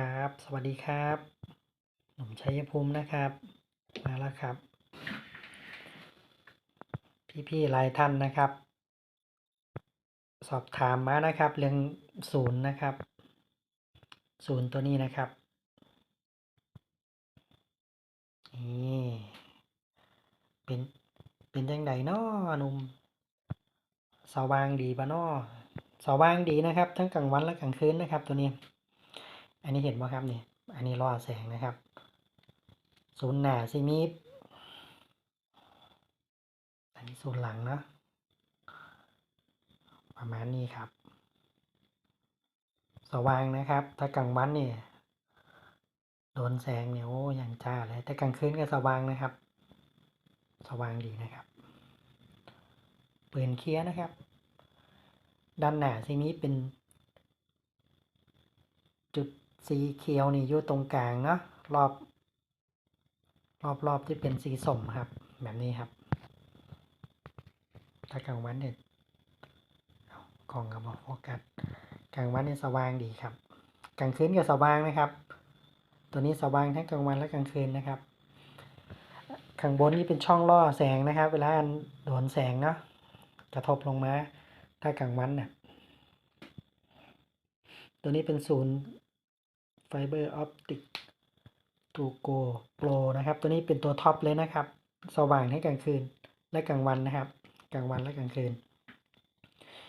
ครับ สวัสดีครับหนุ่มชัยภูมินะครับ มาแล้วครับ พี่ๆหลายท่านนะครับ สอบถามมานะครับ เรื่องศูนย์นะครับศูนย์ตัวนี้นะครับนี่เป็นเป็นยังไงนาะหนุ่มสว่างดีปะนาะสว่างดีนะครับ ทั้งกลางวันและกลางคืนนะครับ ตัวนี้ อันนี้เห็นไหมครับเนี่ยอันนี้รอดแสงนะครับ ศูนย์หน้าซิมีอันนี้ศูนย์หลังนะประมาณนี้ครับ สว่างนะครับ ถ้ากลางวันเนี่ยโดนแสงเนี่ยโอ้ย่างจ้าเลยแต่กลางคืนก็สว่างนะครับ สว่างดีนะครับปืนเคลียร์นะครับ ด้านหน้าซิมีเป็นจุด สีเขียวนี่อยู่ตรงกลางเนาะรอบ รอบรอบที่เป็นสีส้มครับ แบบนี้ครับ ถ้ากลางวันเนี่ยกล้องกับอกโฟกัสกลางวันเนี่ยสว่างดีครับ กลางคืนก็สว่างนะครับ ตัวนี้สว่างทั้งกลางวันและกลางคืนนะครับข้างบนนี่เป็นช่องล่อแสงนะครับ เวลาโดนแสงเนาะกระทบลงมา ถ้ากลางวันเนี่ยตัวนี้เป็นศูนย์ ไฟเบอร์ออปติกตูโกโปรนะครับ ตัวนี้เป็นตัวท็อปเลยนะครับ สว่างให้กลางคืนและกลางวันนะครับ กลางวันและกลางคืน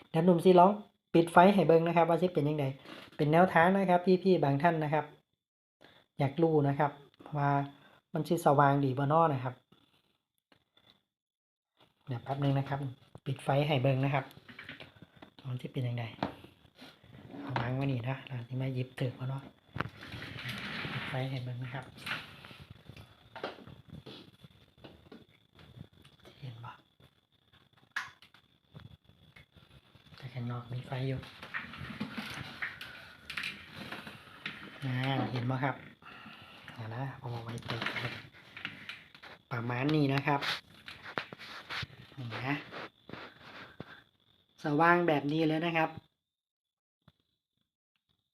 เดี๋ยวหนุ่มซีร้องปิดไฟให้เบิ้งนะครับ ว่าจะเป็นยังไงเป็นแนวทางนะครับพี่ๆบางท่านนะครับ อยากรู้นะครับ ว่ามันชื่อสว่างดีบ่นอนะครับเดี๋ยวแป๊บนึงนะครับ ปิดไฟให้เบิ้งนะครับมันจะเป็นยังไงเอาวางไว้นี่นะหลังที่มาหยิบถือบ่นอปิด ไฟให้เบิ่งนะครับเห็นบ่แต่ข้างนอกมีไฟอยู่อ่าเห็นบ่ครับเอานะผมเอาไว้ติดเลยประมาณนี้นะครับนี่นะสว่างแบบนี้เลยนะครับ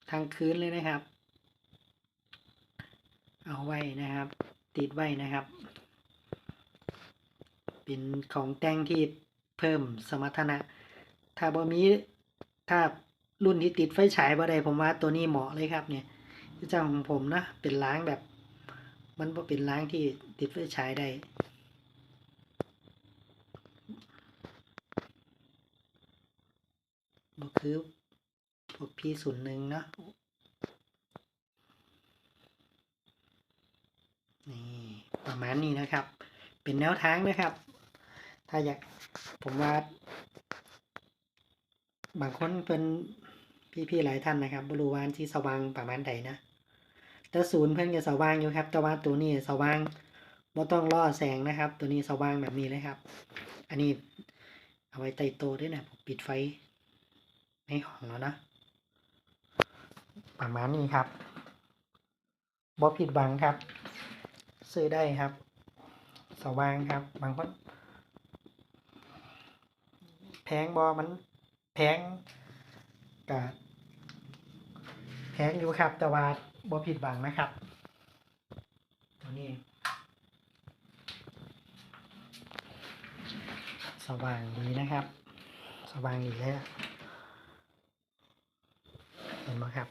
ทางคืนเลยนะครับ เอาไว้นะครับ ติดไว้นะครับ เป็นของแต่งที่เพิ่มสมรรถนะ ถ้าบ่มีถ้ารุ่นที่ติดไฟฉายบ่ได้ผมว่าตัวนี้เหมาะเลยครับเนี่ยเจ้าของผมนะเป็นล้างแบบ มันเป็นล้างที่ติดไฟฉายได้บ่คือพวกพี่ศูนย์หนึ่งเนาะ นี่ ประมาณนี้นะครับ เป็นแนวทางนะครับ ถ้าอยากผมว่า บางคนเป็นพี่ๆหลายท่านนะครับบรูวานที่สว่างประมาณใดนะแต่ศูนย์เพื่อนจะสว่างอยู่ครับ แต่ว่าตัวนี้สว่างไม่ต้องล่อแสงนะครับ ตัวนี้สว่างแบบนี้เลยครับ อันนี้เอาไว้ใต้โตด้วยนะผมปิดไฟในห้องแล้วนะ ประมาณนี้ครับบ่ผิดหวังครับ ซื้อได้ครับ สว่างครับ บางคนแพงบอมันแพงกับแพงอยู่ครับ แต่ว่าบ่ผิดหวังนะครับ ตัวนี้ สว่างดีนะครับ สว่างดีเลยอะเห็นไหมครับ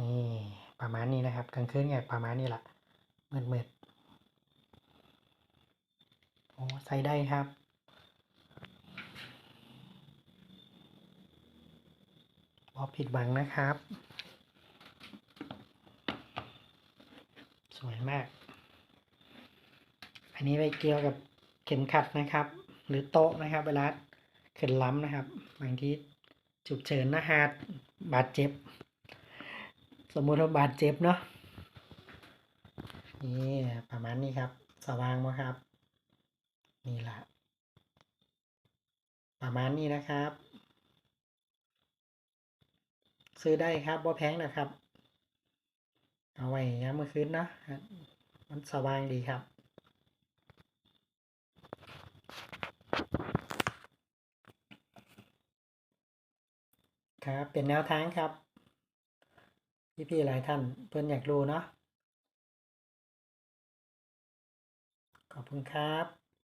นี่ ประมาณนี้นะครับกลางคืนไงประมาณนี้แหละมืดมืดๆโอ้ใส่ได้ครับ บอผิดหวังนะครับ สวยมาก อันนี้ไปเกี่ยวกับเข็มขัดนะครับ หรือโต๊ะนะครับ เวลาขึ้นล้ำนะครับ บางทีฉุกเฉินนะฮะบาดเจ็บ สมมุติว่าบาดเจ็บเนาะนี่ประมาณนี้ครับ สว่างไหมครับ นี่แหละประมาณนี้นะครับ ซื้อได้ครับบ่แพงนะครับ เอาไว้ยามเมื่อคืนนะมันสว่างดีครับครับเป็นแนวทางครับ พี่ๆหลายท่านเพื่อนอยากรู้เนาะขอบคุณครับ